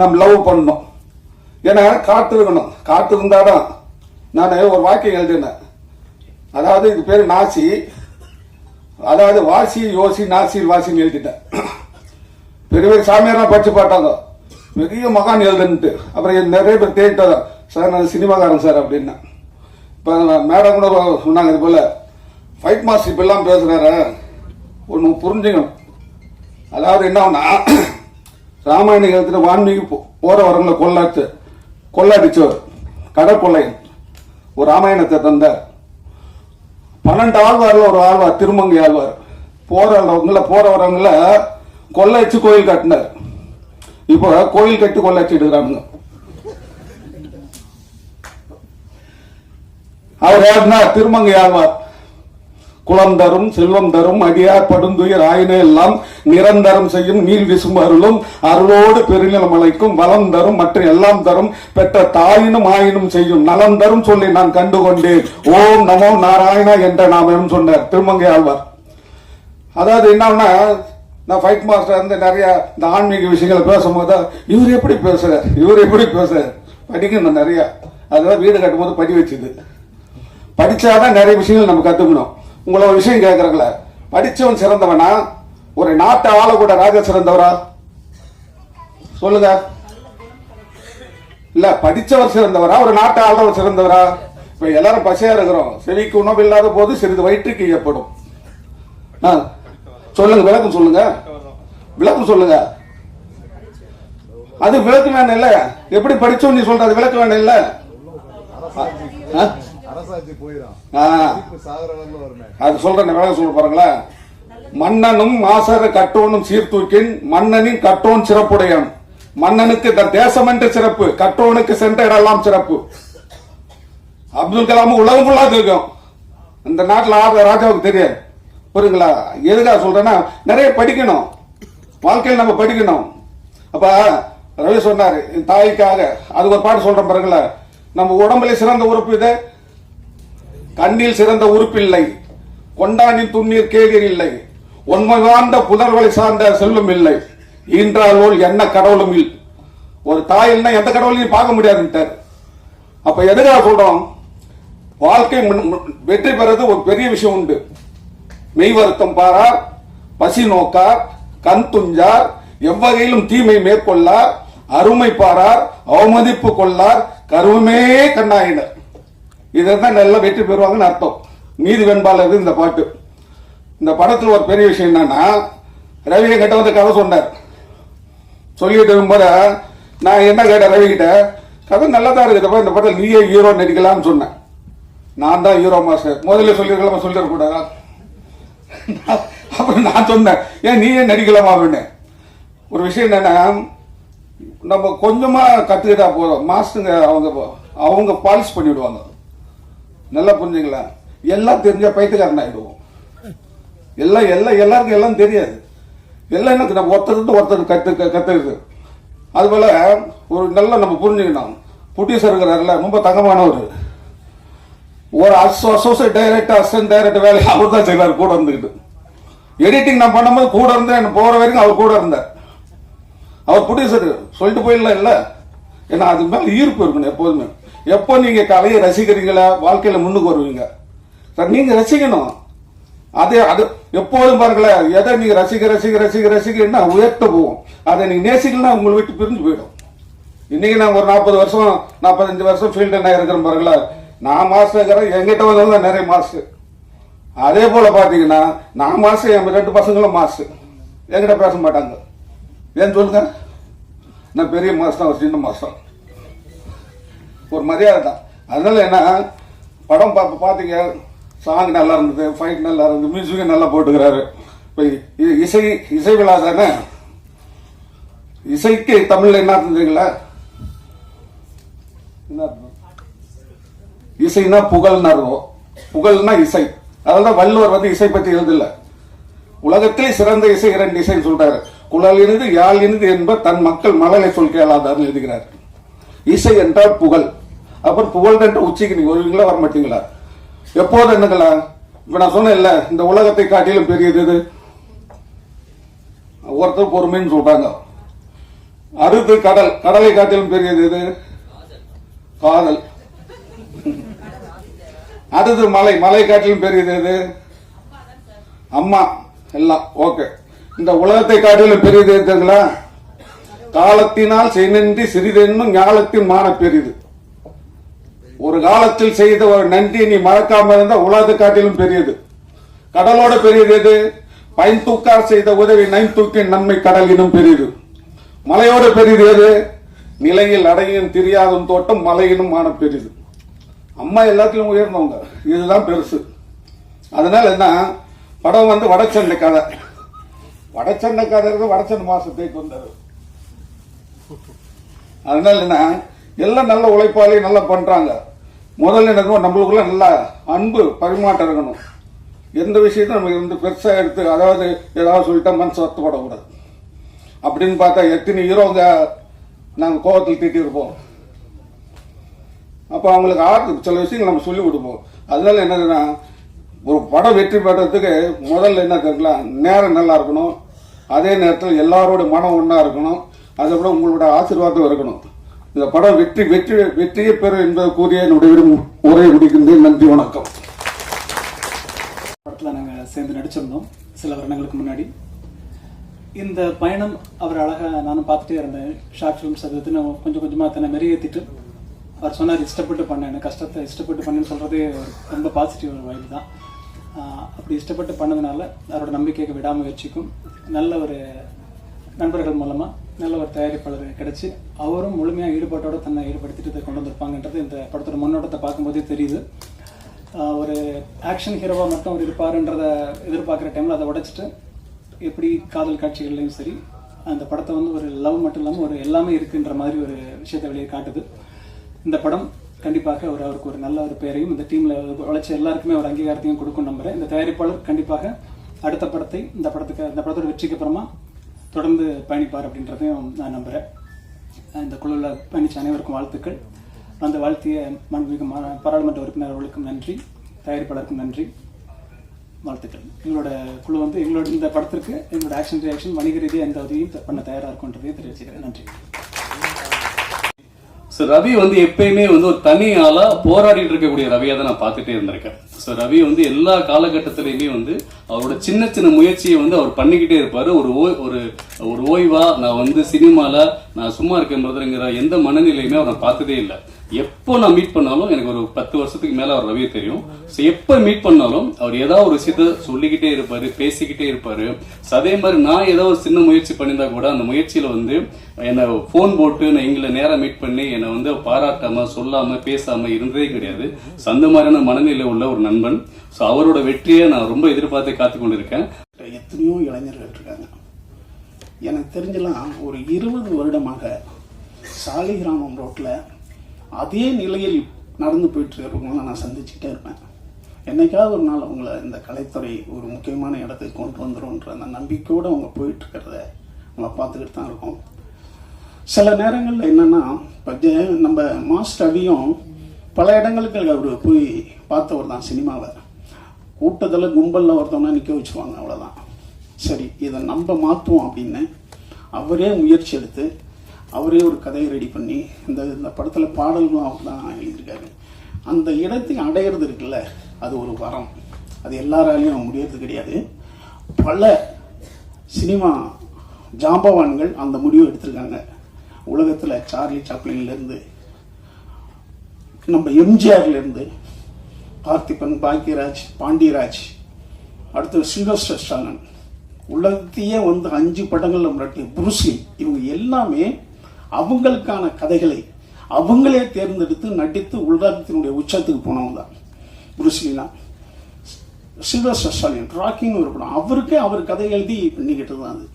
நம்ம லவ் பண்ணணும். ஏன்னா காற்று இருக்கணும் காற்று இருந்தாதான் நான் ஒரு வாக்கியம் எழுதினேன். அதாவது இது பேர் நாசி. அதாவது வாசி யோசி நாசி வாசின்னு எழுதிட்டேன். பெரிய பெரிய சாமியாரெல்லாம் படிச்சு பார்த்தாங்க. பெரிய மகான் எழுதுன்ட்டு. அப்புறம் நிறைய பேர் தேடிட்டு சார் நான் சினிமாக்காரன் சார் அப்படின்னா. இப்போ மேடம் கூட சொன்னாங்க இது போல் ஃபைட் மாஸ்டர் இப்பெல்லாம் பேசுகிறாரு ஒன்று புரிஞ்சுக்கணும். அதாவது என்ன ராமாயண காலத்தில் வான்மீகி போ- போற வரவங்களை கொள்ளாச்சு கொள்ளடிச்சவர் கடற்கொள்ளையன் ஒரு ராமாயணத்தை தந்தார். பன்னெண்டு ஆழ்வார்ல ஒரு ஆழ்வார் திருமங்கை ஆழ்வார். போறவங்கள போற வரவங்கள கொள்ளையடிச்சு கோயில் கட்டினார். இப்போ கோயில் கட்டி கொள்ளையடிச்சிடுறாங்க அவர் யாருன்னா திருமங்கை ஆழ்வார். குளம் தரும் செல்வம் தரும் அடியார் படுந்துயர் ஆயினை எல்லாம் நிரந்தரம் செய்யும் நீல் விசும் அருளும் அருளோடு பெருநிலமலைக்கும் வளம் தரும் மற்ற எல்லாம் தரும் பெற்ற தாயினும் ஆயினும் செய்யும் நலம் தரும் சொல்லி நான் கண்டு கொண்டேன் ஓம் நமோ நாராயணா என்ற நாமம் சொன்னார் திருமங்கை ஆழ்வார். அதாவது என்னன்னா நான் ஃபைட் மாஸ்டர் வந்து நிறைய இந்த ஆன்மீக விஷயங்களை பேசும்போது இவர் எப்படி பேசுறார்? இவர் எப்படி பேசுறார்? படிக்கணும் நிறையா. அதெல்லாம் வீடு கட்டும்போது படி வச்சுது. படித்தாதான் நிறைய விஷயங்கள் நம்ம கற்றுக்கணும் உங்களை ஒரு விஷயம் கேட்கறங்கள படிச்சவன் சிறந்தவனா? ஒரு நாட்டை ஆளக்கூட ராஜா சிறந்தவரா? சொல்லுங்க. இல்ல படிச்சவர் சிறந்தவரா? ஒரு நாட்டை ஆளவர் சிறந்தவரா? இப்ப எல்லாரும் பசையா இருக்கிறோம். செவிக்கு உணவு இல்லாத போது சிறிது வயிற்றுக்கு ஏற்படும் ஆ, சொல்லுங்க விளக்கம் சொல்லுங்க. விளக்கம் சொல்லுங்க. அது விளக்கு வேணும் இல்ல? எப்படி படிச்சோம் நீ சொல்ற அது விளக்கு வேணும் இல்ல? அது சொல்றேன் விளக்கம் சொல்ல பாருங்களா மன்னனும் மாசர கட்டோனும் சீர்தூக்கின் மன்னனின் கட்டோன் சிறப்புடையான். மன்னனுக்கு இந்த தேசம் என்று சிறப்பு கட்டோனுக்கு சென்ற இடமெல்லாம் சிறப்பு. அப்துல் கலாம் உலகம் ஃபுல்லா தெரியும் இந்த நாட்டில் ஆடுற ராஜாவுக்கு தெரியாது. புரியுங்களா? எதுக்காக சொல்றேன்னா நிறைய படிக்கணும். வாழ்க்கையில் நம்ம படிக்கணும். அப்ப ரவி சொன்னாரு தாய்க்காக. அது ஒரு பாட்டு சொல்றேன் பாருங்களா நம்ம உடம்புல சிறந்த உறுப்பு இது. கண்ணில் சிறந்த உறுப்பில்லை. கொண்டானின் துண்ணீர் கேளிர் இல்லை உண்மை வாழ்ந்த புதர்வலை சார்ந்த செல்வம் இல்லை. ஈன்றாலோல் என்ன கடவுளும் இல். ஒரு தாயில்னா எந்த கடவுளையும் பார்க்க முடியாதுன்ட்டார். அப்ப எதுக்காக சொல்றோம்? வாழ்க்கை முன்- வெற்றி பெறது ஒரு பெரிய விஷயம் உண்டு. மெய் வருத்தம் பாரார் பசி நோக்கார் கண் துஞ்சார் எவ்வகையிலும் தீமை மேற்கொள்ளார் அருமை பாரார் அவமதிப்பு கொள்ளார் கருவமே கண்ணாயினர். இதை தான் நல்லா வெற்றி பெறுவாங்கன்னு அர்த்தம். நீதி வெண்பாளர் இந்த பாட்டு. இந்த படத்தில் ஒரு பெரிய விஷயம் என்னன்னா ரவி கிட்ட வந்து கதை சொன்னார். சொல்லிட்டு இருக்கும்போது நான் என்ன கேட்டேன் ரவி கிட்ட கதை நல்லா தான் இருக்குதுப்பா இந்த படத்தில் நீயே ஹீரோ நடிக்கலாம்னு சொன்னேன். நான் தான் ஹீரோ மாஸ்டர் முதல்ல சொல்லிருக்கலாம் சொல்லிடக்கூடாதா? அப்புறம் நான் சொன்னேன் ஏன் நீயே நடிக்கலாமா? அப்படின்னு. ஒரு விஷயம் என்னன்னா நம்ம கொஞ்சமா கத்துக்கிட்டா போதும். மாஸ்டருங்க அவங்க அவங்க பாலிஷ் பண்ணிவிடுவாங்க நல்லா புரிஞ்சுங்களா? எல்லாம் தெரிஞ்ச பைத்தியக்காரன் ஆகிடுவோம் எல்லாம் எல்லாம் எல்லாருக்கும் எல்லாம் தெரியாது. எல்லாம் எனக்கு நம்ம ஒருத்தருக்கு ஒருத்தர் கத்து கத்துக்குது. அதுபோல ஒரு நல்ல நம்ம புரிஞ்சுக்கணும். புட்டிசர் இருக்கிறாருல ரொம்ப தங்கமானவர். ஒரு அசோசியேட் டைரக்டர் அசிஸ்டன்ட் டைரக்டர் வேலையை அவர் தான் செய்வார் கூட இருந்துக்கிட்டு எடிட்டிங் நான் பண்ணும்போது கூட இருந்தேன் எனக்கு போகிற வரைக்கும் அவர் கூட இருந்தார். அவர் ப்ரொடியூசர் சொல்லிட்டு போயிடலாம் இல்லை. ஏன்னா அதுக்கு மேலே ஈர்ப்பு இருக்கணும் எப்போதுமே. எப்போ நீங்க கலையை ரசிக்கிறீங்களா வாழ்க்கையில முன்னுக்கு வருவீங்க? சார் நீங்க ரசிக்கணும். அதே அது எப்போதும் பாருங்களேன் எதை நீங்க ரசிக்க ரசிக்க ரசிக்க ரசிக்கன்னா உயர்த்த போகும் அதை நீங்க நேசிக்கலாம் உங்களை விட்டு பிரிஞ்சு போயிடும். இன்னைக்கு நான் ஒரு நாற்பது வருஷம் நாற்பத்தஞ்சு வருஷம் ஃபீல்டு நான் இருக்கிறேன் பாருங்களேன் நான் மாஸ்டர் இருக்கிறேன் எங்கிட்ட வந்தவங்க நிறைய மாஸ்டர் அதே போல பாத்தீங்கன்னா நான் மாஸ்டர் என் ரெண்டு பசங்களும் மாஸ்டர் என்கிட்ட பேச மாட்டாங்க. ஏன் சொல்லுங்க? நான் பெரிய மாஸ்டர் ஒரு சின்ன மாஸ்டர் ஒரு மரியாதை தான். அதனால என்ன படம் பார்ப்ப பார்த்தீங்க சாங் நல்லா இருந்தது ஃபைட் நல்லா இருந்தது மியூசிக்கும் நல்லா போட்டுக்கிறாரு. இப்போ இ- இசை இசை விழா தானே இசைக்கு தமிழில் என்ன தெரியுங்களா? என்ன இசைனா புகழ்னு அர்த்தம். புகழ்னா இசை. அதனால வள்ளுவர் வந்து இசை பற்றி எழுதல. உலகத்திலே சிறந்த இசை இரண்டு இசைன்னு சொல்றாரு குழல் இனிது யாழ் இனிது என்ப தன் மக்கள் மழலை சொல் கேளாதார்னு எழுதுகிறார். இசை என்றால் புகழ். அப்புறம் புகழ் என்ற உச்சிக்கு நீங்க வருவீங்களா வர மாட்டீங்களா? எப்போது என்னங்களா? இப்ப நான் சொன்னேன்ல இந்த உலகத்தை காட்டிலும் பெரியது இது. ஒருத்தர் பொறுமைன்னு சொல்றாங்க. அறுத்து கடல் கடலை காட்டிலும் பெரியது இது. காதல். அடுத்து மலை மலை காட்டிலும் பெரியது இது. அம்மா எல்லாம் ஓகே. இந்த உலகத்தை காட்டிலும் பெரியது இருக்குங்களா காலத்தினால் செய்நன்றி சிறிதென்னும் ஞாலத்தின் மான பெரிது. ஒரு காலத்தில் செய்த ஒரு நன்றி நீ மறக்காம இருந்தா உலகத்தை காட்டிலும் பெரியது. கடலோட பெரியது எது? பைன் தூக்கார் செய்த உதவி நைன் தூக்கின் நன்மை கடலினும் பெரியது. மலையோட பெரியது எது? நிலையில் அடையும் தெரியாதும் தோட்டம் மலையினும் மான பெரிது. அம்மா எல்லாத்திலும் உயர்ந்தவங்க. இதுதான் பெருசு. அதனால என்ன? படம் வந்து வடச்சென்னை கதை. வடச்சென்னை கதை வடச்சண்டை மாசத்தை மாசத்துக்கு வந்தது அதனால என்ன? எல்லாம் நல்ல உழைப்பாளி நல்லா பண்றாங்க. முதல்ல என்னக்கும் நம்மளுக்குள்ள நல்லா அன்பு பரிமாற்றம் இருக்கணும். எந்த விஷயத்தையும் நம்ம வந்து பெருசாக எடுத்து அதாவது ஏதாவது சொல்லிட்டா மனசு வருத்தப்படக்கூடாது. அப்படின்னு பார்த்தா எத்தனை ஹீரோங்க நாங்கள் கோவத்தில் திட்டிருப்போம் அப்போ அவங்களுக்கு ஆர்த்து சில விஷயங்கள் நம்ம சொல்லி கொடுப்போம். அதனால என்னதுன்னா ஒரு படம் வெற்றி பெறதுக்கு முதல்ல என்ன தெரியுங்களா நேரம் நல்லா இருக்கணும். அதே நேரத்தில் எல்லாரோட மனம் ஒன்றா இருக்கணும். அதை விட உங்களோட ஆசீர்வாதம் இருக்கணும். இந்த படம் வெற்றி வெற்றி வெற்றியை பெறும் என்பது கூறிய என்னுடைய உரையை முடிக்கின்றேன் நன்றி வணக்கம். படத்தில் நாங்கள் சேர்ந்து நடிச்சிருந்தோம். சில வருடங்களுக்கு முன்னாடி. இந்த பயணம் அவர் அழகாக நானும் பார்த்துட்டே இருந்தேன். ஷார்ட் ஃபிலிம்ஸ் அது கொஞ்சம் கொஞ்சமாக தன்னை மெருகேற்றிட்டு அவர் சொன்னார் இஷ்டப்பட்டு பண்ணேன் கஷ்டத்தை இஷ்டப்பட்டு பண்ணேன்னு சொல்கிறதே ரொம்ப பாசிட்டிவ் ஒரு வைப் தான். அப்படி இஷ்டப்பட்டு பண்ணதுனால அவரோட நம்பிக்கைக்கு விடாமுயற்சிக்கும். நல்ல ஒரு நண்பர்கள் மூலமாக நல்ல ஒரு தயாரிப்பாளர் கிடைச்சி அவரும் முழுமையாக ஈடுபாட்டோடு தன்னை ஈடுபடுத்திட்டு இதை கொண்டு வந்திருப்பாங்கன்றது இந்த படத்தோட முன்னோட்டத்தை பார்க்கும்போதே தெரியுது. ஒரு ஆக்ஷன் ஹீரோவாக மட்டும் அவர் இருப்பாருன்றத எதிர்பார்க்குற டைமில் அதை உடைச்சிட்டு எப்படி காதல் காட்சிகள்லையும் சரி அந்த படத்தை வந்து ஒரு லவ் மட்டும் இல்லாமல் ஒரு எல்லாமே இருக்குன்ற மாதிரி ஒரு விஷயத்தை வெளியே காட்டுது. இந்த படம் கண்டிப்பாக ஒரு அவருக்கு ஒரு நல்ல ஒரு பேரையும் இந்த டீமில் உழைச்ச எல்லாருக்குமே ஒரு அங்கீகாரத்தையும் கொடுக்கும் நம்புகிறேன் இந்த தயாரிப்பாளர் கண்டிப்பாக அடுத்த படத்தை இந்த படத்துக்கு இந்த படத்தோட வெற்றிக்கு அப்புறமா தொடர்ந்து பயணிப்பார் அப்படின்றதையும் நான் நம்புகிறேன் இந்த குழுவில் பயணித்த அனைவருக்கும் வாழ்த்துக்கள். அந்த வாழ்த்திய மாண்புமிகு பாராளுமன்ற உறுப்பினர் அவர்களுக்கும் நன்றி. தயாரிப்பாளருக்கும் நன்றி. வாழ்த்துக்கள். எங்களோட குழு வந்து எங்களோட இந்த படத்திற்கு எங்களோட ஆக்ஷன் ரியாக்ஷன் வணிக ரீதியாக எந்த உதவியும் பண்ண தயாராக இருக்கும்ன்றதையும் தெரிவிச்சுக்கிறேன். நன்றி. ஸோ ரவி வந்து எப்பயுமே வந்து ஒரு தனி ஆளா போராடிட்டு இருக்கக்கூடிய ரவியாக தான் நான் பார்த்துட்டே இருந்திருக்கேன். ஸோ ரவி வந்து எல்லா காலகட்டத்திலையுமே வந்து அவரோட சின்ன சின்ன முயற்சியை வந்து அவர் பண்ணிக்கிட்டே இருப்பாரு. ஒரு ஓய் ஒரு ஒரு ஓய்வா நான் வந்து சினிமால நான் சும்மா இருக்கேன் பிரதருங்கிற எந்த மனநிலையுமே அவரை பார்த்ததே இல்லை. எப்போ நான் மீட் பண்ணாலும் எனக்கு ஒரு பத்து வருஷத்துக்கு மேல அவர் ரவியை தெரியும். ஸோ எப்போ மீட் பண்ணாலும் அவர் ஏதாவது ஒரு விஷயத்த சொல்லிக்கிட்டே இருப்பாரு பேசிக்கிட்டே இருப்பாரு. அதே மாதிரி நான் ஏதோ ஒரு சின்ன முயற்சி பண்ணியிருந்தா கூட அந்த முயற்சியில வந்து என்னை ஃபோன் போட்டு நான் எங்களை நேரம் மீட் பண்ணி என்னை வந்து பாராட்டாம சொல்லாம பேசாம இருந்ததே கிடையாது. ஸோ அந்த மாதிரியான மனநிலை உள்ள ஒரு நண்பன். ஸோ அவரோட வெற்றியை நான் ரொம்ப எதிர்பார்த்து காத்து கொண்டிருக்கேன். எத்தனையோ இளைஞர்கள் இருக்காங்க. எனக்கு தெரிஞ்சலாம் ஒரு இருபது வருடமாக சாலிகிராமம் ரோட்டில் அதே நிலையில் நடந்து போயிட்டு இருக்கிறவங்கள நான் சந்திச்சுக்கிட்டே இருப்பேன். என்னைக்காவது ஒரு நாள் அவங்கள இந்த கலைத்துறை ஒரு முக்கியமான இடத்துக்கு கொண்டு வந்துடும்ன்ற அந்த நம்பிக்கையோடு அவங்க போயிட்டு இருக்கிறத நம்ம பார்த்துக்கிட்டு தான் இருக்கோம். சில நேரங்களில் என்னன்னா இப்போ நம்ம மாஸ்டர் அவியும் பல இடங்களுக்கு அவர் போய் பார்த்தவர் தான் சினிமாவை. கூட்டத்தில் கும்பலில் ஒருத்தவனா நிற்க வச்சுருவாங்க அவ்வளோதான் சரி இதை நம்ம மாற்றுவோம் அப்படின்னு அவரே முயற்சி எடுத்து அவரே ஒரு கதையை ரெடி பண்ணி இந்த இந்த படத்தில் பாடல்களும் அவர் தான் எழுதியிருக்காரு. அந்த இடத்தை அடையிறது இருக்குல்ல அது ஒரு வரம். அது எல்லாராலையும் முடியறது கிடையாது. பல சினிமா ஜாம்பவான்கள் அந்த முடிவை எடுத்திருக்காங்க. உலகத்தில் சார்லி சாப்ளின்லேருந்து நம்ம எம்ஜிஆர்லேருந்து பார்த்திபன் பாக்யராஜ் பாண்டியராஜ் அடுத்து சில்வஸ்டர் ஸ்டாலன். உலகத்தையே வந்து அஞ்சு படங்களில் முன்னாடி புருஸ்லி இவங்க எல்லாமே அவங்களுக்கான கதைகளை அவங்களே தேர்ந்தெடுத்து நடித்து உலகத்தினுடைய உச்சத்துக்கு போனவங்க தான். புருஸ்லிலாம் சில்வஸ்டர் ஸ்டாலின் ராக்கின்னு ஒரு படம். அவருக்கே அவர் கதை எழுதி பண்ணிக்கிட்டு தான் அது.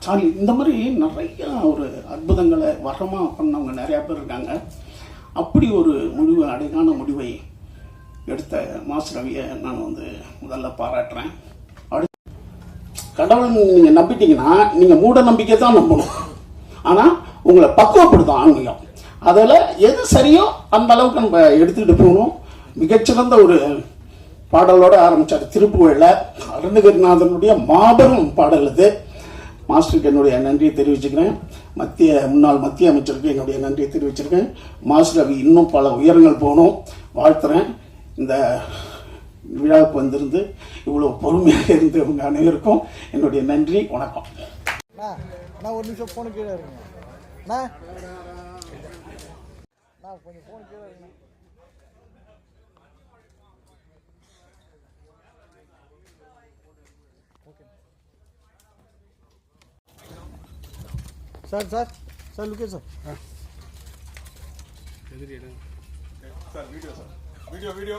ஸ்டாலின் இந்த மாதிரி நிறைய ஒரு அற்புதங்களை வரமாக பண்ணவங்க நிறையா பேர் இருக்காங்க. அப்படி ஒரு முடிவு அடைகான முடிவை எடுத்த மாஸ் ரவியை நான் வந்து முதல்ல பாராட்டுறேன். அடுத்து கடவுள் நீங்கள் நம்பிட்டீங்கன்னா நீங்கள் மூட நம்பிக்கை தான் நம்பணும். ஆனால் உங்களை பக்குவப்படுத்தும் ஆன்மீகம். அதில் எது சரியோ அந்த அளவுக்கு நம்ம எடுத்துக்கிட்டு போகணும். மிகச்சிறந்த ஒரு பாடலோடு ஆரம்பித்தார் திருப்புகழில் அருணகிரிநாதனுடைய மாபெரும் பாடல் இது. மாஸ்டருக்கு என்னுடைய நன்றியை தெரிவிச்சுக்கிறேன். மத்திய முன்னாள் மத்திய அமைச்சருக்கு என்னுடைய நன்றியை தெரிவிச்சிருக்கேன் மாஸ்டர் அவி இன்னும் பல உயரங்கள் போகணும். வாழ்த்துறேன். இந்த விழாவுக்கு வந்திருந்து இவ்வளோ பொறுமையாக இருந்து உங்கள் அனைவருக்கும் என்னுடைய நன்றி வணக்கம். ஒரு நிமிஷம் ஃபோனு கீழே இருக்கேன் அண்ணா கொஞ்சம் ஃபோன் கீழே இருக்குண்ணா okay sir sir sir லுக்கே sir video video